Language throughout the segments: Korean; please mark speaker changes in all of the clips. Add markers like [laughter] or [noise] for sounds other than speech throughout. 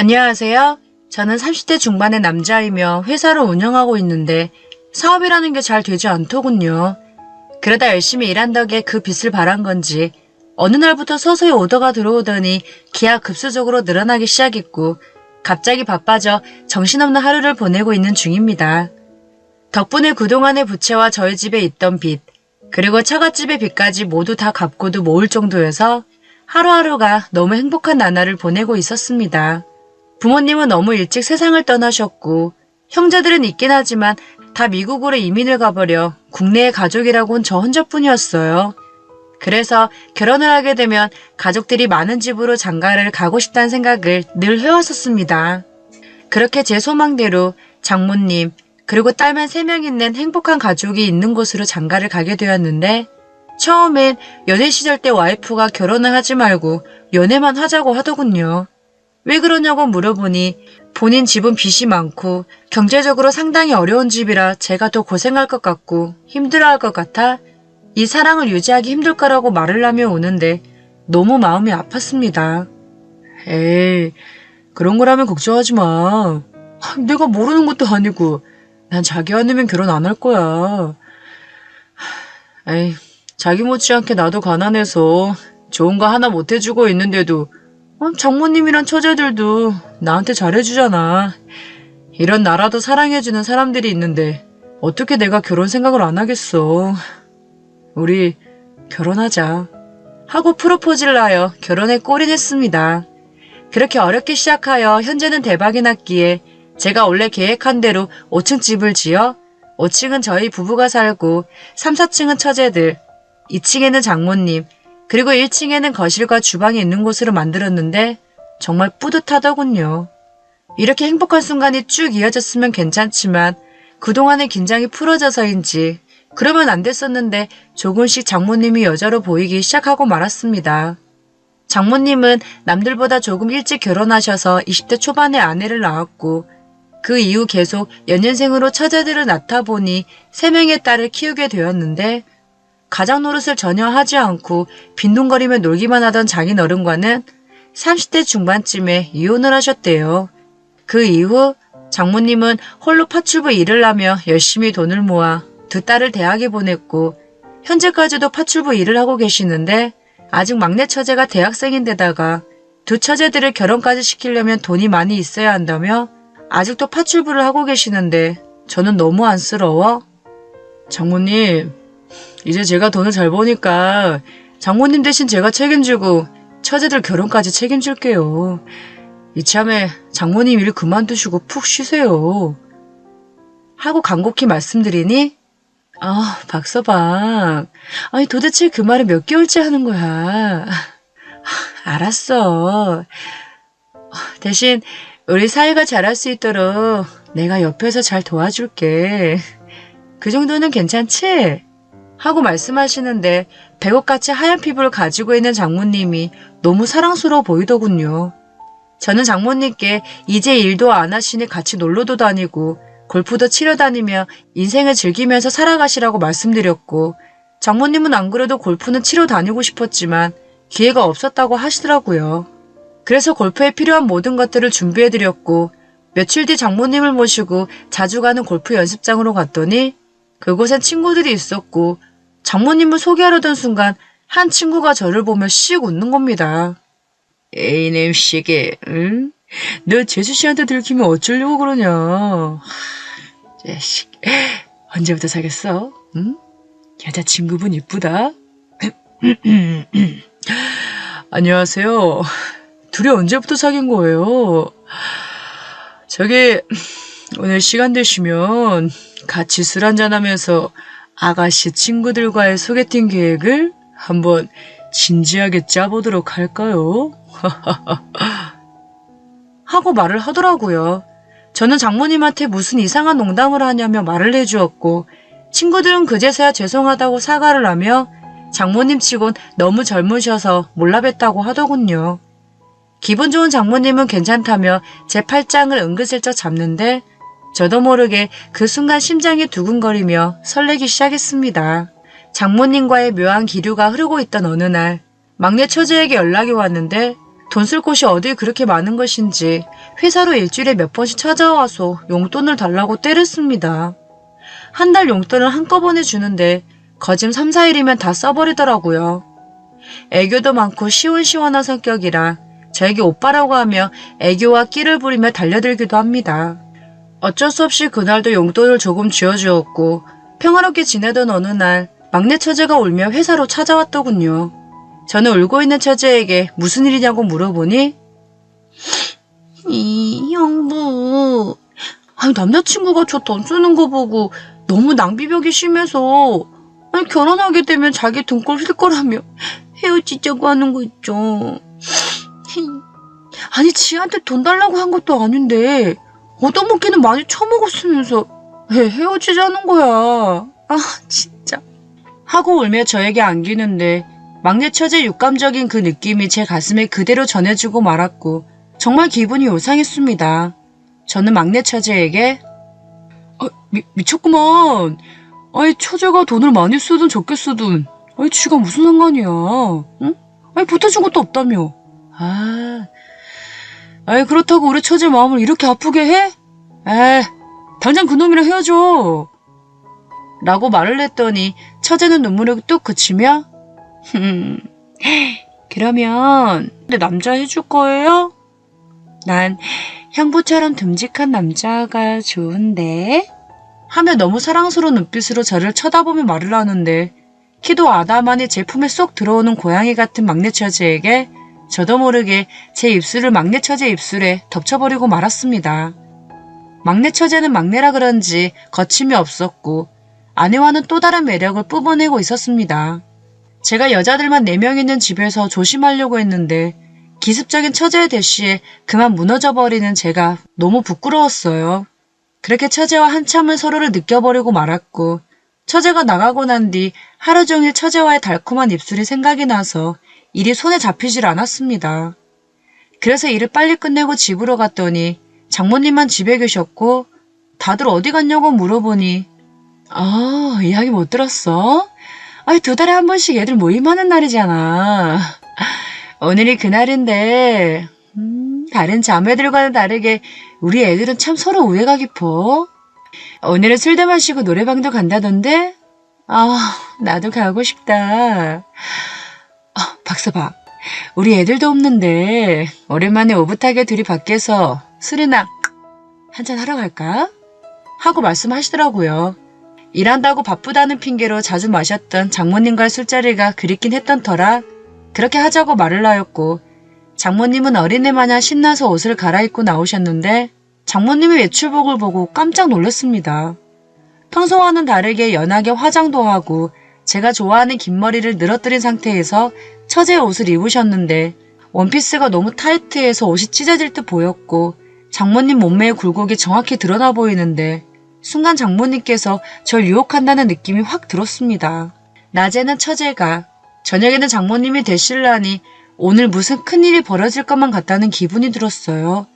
Speaker 1: 안녕하세요. 저는 30대 중반의 남자이며 회사를 운영하고 있는데 사업이라는 게 잘 되지 않더군요. 그러다 열심히 일한 덕에 그 빚을 바란 건지 어느 날부터 서서히 오더가 들어오더니 기하 급수적으로 늘어나기 시작했고 갑자기 바빠져 정신없는 하루를 보내고 있는 중입니다. 덕분에 그동안의 부채와 저희 집에 있던 빚, 그리고 처갓집의 빚까지 모두 다 갚고도 모을 정도여서 하루하루가 너무 행복한 나날을 보내고 있었습니다. 부모님은 너무 일찍 세상을 떠나셨고 형제들은 있긴 하지만 다 미국으로 이민을 가버려 국내의 가족이라고는 저 혼자뿐이었어요. 그래서 결혼을 하게 되면 가족들이 많은 집으로 장가를 가고 싶다는 생각을 늘 해왔었습니다. 그렇게 제 소망대로 장모님 그리고 딸만 3명 있는 행복한 가족이 있는 곳으로 장가를 가게 되었는데 처음엔 연애 시절 때 와이프가 결혼을 하지 말고 연애만 하자고 하더군요. 왜 그러냐고 물어보니 본인 집은 빚이 많고 경제적으로 상당히 어려운 집이라 제가 더 고생할 것 같고 힘들어할 것 같아 이 사랑을 유지하기 힘들 거라고 말을 하며 오는데 너무 마음이 아팠습니다. 에이, 그런 거라면 걱정하지 마. 내가 모르는 것도 아니고 난 자기 아니면 결혼 안 할 거야. 에이, 자기 못지않게 나도 가난해서 좋은 거 하나 못 해주고 있는데도 어, 장모님이란 처제들도 나한테 잘해주잖아. 이런 나라도 사랑해주는 사람들이 있는데 어떻게 내가 결혼 생각을 안 하겠어. 우리 결혼하자. 하고 프로포즈를 하여 결혼에 꼴이냈습니다. 그렇게 어렵게 시작하여 현재는 대박이 났기에 제가 원래 계획한 대로 5층 집을 지어 5층은 저희 부부가 살고 3, 4층은 처제들, 2층에는 장모님, 그리고 1층에는 거실과 주방이 있는 곳으로 만들었는데 정말 뿌듯하더군요. 이렇게 행복한 순간이 쭉 이어졌으면 괜찮지만 그동안의 긴장이 풀어져서인지 그러면 안 됐었는데 조금씩 장모님이 여자로 보이기 시작하고 말았습니다. 장모님은 남들보다 조금 일찍 결혼하셔서 20대 초반에 아내를 낳았고 그 이후 계속 연년생으로 처제들을 낳다 보니 3명의 딸을 키우게 되었는데 가장 노릇을 전혀 하지 않고 빈둥거리며 놀기만 하던 장인어른과는 30대 중반쯤에 이혼을 하셨대요. 그 이후 장모님은 홀로 파출부 일을 하며 열심히 돈을 모아 두 딸을 대학에 보냈고 현재까지도 파출부 일을 하고 계시는데 아직 막내 처제가 대학생인데다가 두 처제들을 결혼까지 시키려면 돈이 많이 있어야 한다며 아직도 파출부를 하고 계시는데 저는 너무 안쓰러워. 장모님, 이제 제가 돈을 잘 버니까 장모님 대신 제가 책임지고 처제들 결혼까지 책임질게요. 이참에 장모님 일 그만두시고 푹 쉬세요. 하고 간곡히 말씀드리니 아, 박서방. 아니 도대체 그 말을 몇 개월째 하는 거야. 알았어. 대신 우리 사이가 잘할 수 있도록 내가 옆에서 잘 도와줄게. 그 정도는 괜찮지? 하고 말씀하시는데 백옥같이 하얀 피부를 가지고 있는 장모님이 너무 사랑스러워 보이더군요. 저는 장모님께 이제 일도 안 하시니 같이 놀러도 다니고 골프도 치러 다니며 인생을 즐기면서 살아가시라고 말씀드렸고 장모님은 안 그래도 골프는 치러 다니고 싶었지만 기회가 없었다고 하시더라고요. 그래서 골프에 필요한 모든 것들을 준비해드렸고 며칠 뒤 장모님을 모시고 자주 가는 골프 연습장으로 갔더니 그곳엔 친구들이 있었고 장모님을 소개하려던 순간 한 친구가 저를 보며 씩 웃는 겁니다. 에이 냄새게 응? 너 재수 씨한테 들키면 어쩌려고 그러냐. 하, 자식 언제부터 사겠어? 응? 여자친구분 이쁘다. [clears throat] 안녕하세요. 둘이 언제부터 사귄 거예요? 저기 오늘 시간 되시면 같이 술 한잔하면서 아가씨 친구들과의 소개팅 계획을 한번 진지하게 짜보도록 할까요? [laughs] 하고 말을 하더라고요. 저는 장모님한테 무슨 이상한 농담을 하냐며 말을 해주었고 친구들은 그제서야 죄송하다고 사과를 하며 장모님 치곤 너무 젊으셔서 몰라뵀다고 하더군요. 기분 좋은 장모님은 괜찮다며 제 팔짱을 은근슬쩍 잡는데 저도 모르게 그 순간 심장이 두근거리며 설레기 시작했습니다. 장모님과의 묘한 기류가 흐르고 있던 어느 날 막내 처제에게 연락이 왔는데 돈 쓸 곳이 어디 그렇게 많은 것인지 회사로 일주일에 몇 번씩 찾아와서 용돈을 달라고 때렸습니다. 한 달 용돈을 한꺼번에 주는데 거짐 3, 4일이면 다 써버리더라고요. 애교도 많고 시원시원한 성격이라 저에게 오빠라고 하며 애교와 끼를 부리며 달려들기도 합니다. 어쩔 수 없이 그날도 용돈을 조금 쥐어주었고 평화롭게 지내던 어느 날 막내 처제가 울며 회사로 찾아왔더군요. 저는 울고 있는 처제에게 무슨 일이냐고 물어보니 이 형부 아니 남자친구가 저 돈 쓰는 거 보고 너무 낭비벽이 심해서 아니 결혼하게 되면 자기 등골 휠 거라며 헤어지자고 하는 거 있죠. 아니 지한테 돈 달라고 한 것도 아닌데 얻어먹기는 많이 처먹었으면서 왜 헤어지자는 거야. 아 진짜. 하고 울며 저에게 안기는데 막내 처제 육감적인 그 느낌이 제 가슴에 그대로 전해주고 말았고 정말 기분이 요상했습니다. 저는 막내 처제에게 아, 미, 미쳤구만. 아니 처제가 돈을 많이 쓰든 적게 쓰든 아니 지가 무슨 상관이야. 응? 아니 보태준 것도 없다며. 아, 아니 그렇다고 우리 처제 마음을 이렇게 아프게 해? 에, 당장 그놈이랑 헤어져. 라고 말을 했더니 처제는 눈물을 뚝 그치며 흠, 그러면 내 남자 해줄 거예요? 난 형부처럼 듬직한 남자가 좋은데? 하며 너무 사랑스러운 눈빛으로 저를 쳐다보며 말을 하는데 키도 아담하니 제품에 쏙 들어오는 고양이 같은 막내 처제에게 저도 모르게 제 입술을 막내 처제 입술에 덮쳐버리고 말았습니다. 막내 처제는 막내라 그런지 거침이 없었고 아내와는 또 다른 매력을 뿜어내고 있었습니다. 제가 여자들만 4명 있는 집에서 조심하려고 했는데 기습적인 처제의 대시에 그만 무너져버리는 제가 너무 부끄러웠어요. 그렇게 처제와 한참을 서로를 느껴버리고 말았고 처제가 나가고 난 뒤 하루 종일 처제와의 달콤한 입술이 생각이 나서 일이 손에 잡히질 않았습니다. 그래서 일을 빨리 끝내고 집으로 갔더니 장모님만 집에 계셨고 다들 어디 갔냐고 물어보니 아 이야기 못 들었어? 아이 두 달에 한 번씩 애들 모임하는 날이잖아. 오늘이 그날인데 음, 다른 자매들과는 다르게 우리 애들은 참 서로 우애가 깊어. 오늘은 술도 마시고 노래방도 간다던데? 아, 나도 가고 싶다. 아, 박서방, 우리 애들도 없는데 오랜만에 오붓하게 둘이 밖에서 술이나 한잔 하러 갈까? 하고 말씀하시더라고요. 일한다고 바쁘다는 핑계로 자주 마셨던 장모님과의 술자리가 그립긴 했던 터라 그렇게 하자고 말을 하였고 장모님은 어린애 마냥 신나서 옷을 갈아입고 나오셨는데 장모님의 외출복을 보고 깜짝 놀랐습니다. 평소와는 다르게 연하게 화장도 하고 제가 좋아하는 긴 머리를 늘어뜨린 상태에서 처제의 옷을 입으셨는데 원피스가 너무 타이트해서 옷이 찢어질 듯 보였고 장모님 몸매의 굴곡이 정확히 드러나 보이는데 순간 장모님께서 절 유혹한다는 느낌이 확 들었습니다. 낮에는 처제가 저녁에는 장모님이 되실라니 오늘 무슨 큰일이 벌어질 것만 같다는 기분이 들었어요.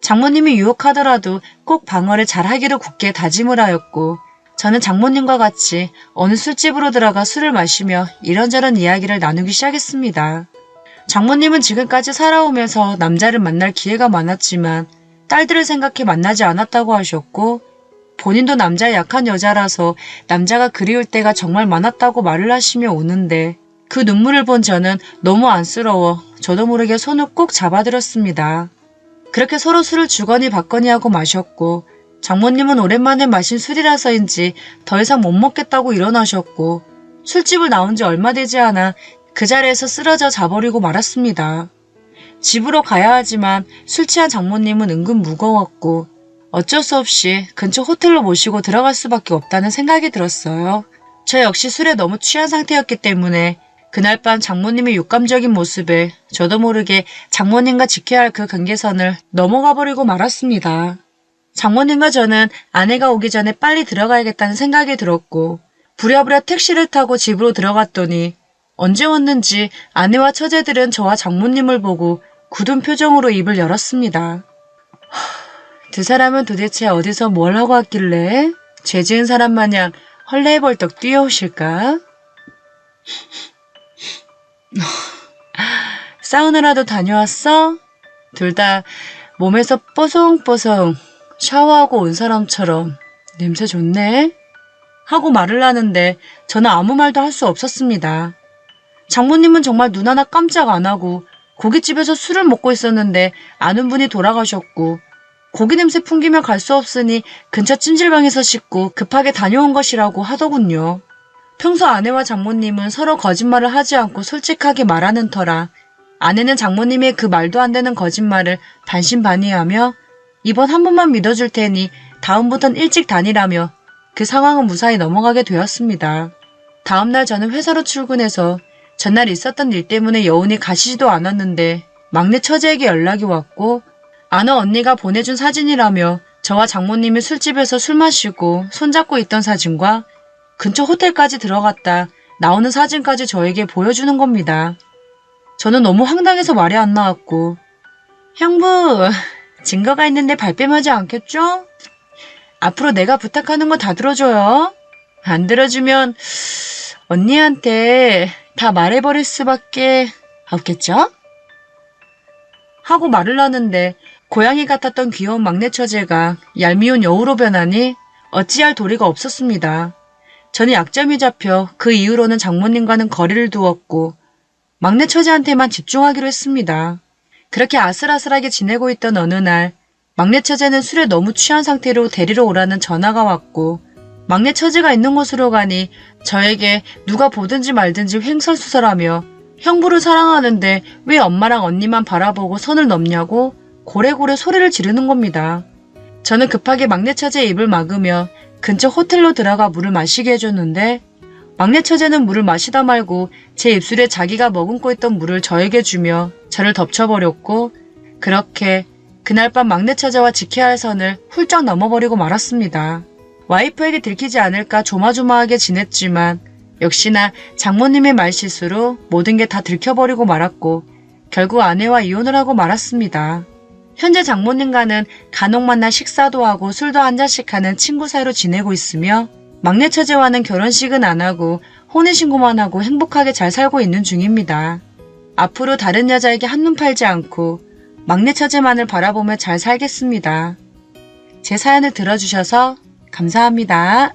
Speaker 1: 장모님이 유혹하더라도 꼭 방어를 잘하기를 굳게 다짐을 하였고 저는 장모님과 같이 어느 술집으로 들어가 술을 마시며 이런저런 이야기를 나누기 시작했습니다. 장모님은 지금까지 살아오면서 남자를 만날 기회가 많았지만 딸들을 생각해 만나지 않았다고 하셨고 본인도 남자에 약한 여자라서 남자가 그리울 때가 정말 많았다고 말을 하시며 우는데 그 눈물을 본 저는 너무 안쓰러워 저도 모르게 손을 꼭 잡아들었습니다. 그렇게 서로 술을 주거니 받거니 하고 마셨고 장모님은 오랜만에 마신 술이라서인지 더 이상 못 먹겠다고 일어나셨고 술집을 나온 지 얼마 되지 않아 그 자리에서 쓰러져 자버리고 말았습니다. 집으로 가야 하지만 술 취한 장모님은 은근 무거웠고 어쩔 수 없이 근처 호텔로 모시고 들어갈 수밖에 없다는 생각이 들었어요. 저 역시 술에 너무 취한 상태였기 때문에 그날 밤 장모님의 육감적인 모습에 저도 모르게 장모님과 지켜야 할 그 경계선을 넘어가 버리고 말았습니다. 장모님과 저는 아내가 오기 전에 빨리 들어가야겠다는 생각이 들었고 부랴부랴 택시를 타고 집으로 들어갔더니 언제 왔는지 아내와 처제들은 저와 장모님을 보고 굳은 표정으로 입을 열었습니다. 두 사람은 도대체 어디서 뭘 하고 왔길래 죄 지은 사람 마냥 헐레벌떡 뛰어오실까? [laughs] 사우나라도 다녀왔어? 둘 다 몸에서 뽀송뽀송 샤워하고 온 사람처럼 냄새 좋네? 하고 말을 하는데 저는 아무 말도 할 수 없었습니다. 장모님은 정말 눈 하나 깜짝 안 하고 고깃집에서 술을 먹고 있었는데 아는 분이 돌아가셨고 고기 냄새 풍기며 갈 수 없으니 근처 찜질방에서 씻고 급하게 다녀온 것이라고 하더군요. 평소 아내와 장모님은 서로 거짓말을 하지 않고 솔직하게 말하는 터라 아내는 장모님의 그 말도 안 되는 거짓말을 반신반의하며 이번 한 번만 믿어줄 테니 다음부턴 일찍 다니라며 그 상황은 무사히 넘어가게 되었습니다. 다음날 저는 회사로 출근해서 전날 있었던 일 때문에 여운이 가시지도 않았는데 막내 처제에게 연락이 왔고 아는 언니가 보내준 사진이라며 저와 장모님이 술집에서 술 마시고 손잡고 있던 사진과 근처 호텔까지 들어갔다 나오는 사진까지 저에게 보여주는 겁니다. 저는 너무 황당해서 말이 안 나왔고 형부 증거가 있는데 발뺌하지 않겠죠? 앞으로 내가 부탁하는 거 다 들어줘요. 안 들어주면 언니한테 다 말해버릴 수밖에 없겠죠? 하고 말을 하는데 고양이 같았던 귀여운 막내 처제가 얄미운 여우로 변하니 어찌할 도리가 없었습니다. 저는 약점이 잡혀 그 이후로는 장모님과는 거리를 두었고 막내 처제한테만 집중하기로 했습니다. 그렇게 아슬아슬하게 지내고 있던 어느 날 막내 처제는 술에 너무 취한 상태로 데리러 오라는 전화가 왔고 막내 처제가 있는 곳으로 가니 저에게 누가 보든지 말든지 횡설수설하며 형부를 사랑하는데 왜 엄마랑 언니만 바라보고 선을 넘냐고 고래고래 소리를 지르는 겁니다. 저는 급하게 막내 처제의 입을 막으며 근처 호텔로 들어가 물을 마시게 해줬는데 막내 처제는 물을 마시다 말고 제 입술에 자기가 머금고 있던 물을 저에게 주며 저를 덮쳐버렸고 그렇게 그날 밤 막내 처제와 지켜야 할 선을 훌쩍 넘어버리고 말았습니다. 와이프에게 들키지 않을까 조마조마하게 지냈지만 역시나 장모님의 말실수로 모든 게 다 들켜버리고 말았고 결국 아내와 이혼을 하고 말았습니다. 현재 장모님과는 간혹 만나 식사도 하고 술도 한 잔씩 하는 친구 사이로 지내고 있으며 막내 처제와는 결혼식은 안 하고 혼인신고만 하고 행복하게 잘 살고 있는 중입니다. 앞으로 다른 여자에게 한눈 팔지 않고 막내 처제만을 바라보며 잘 살겠습니다. 제 사연을 들어주셔서 감사합니다.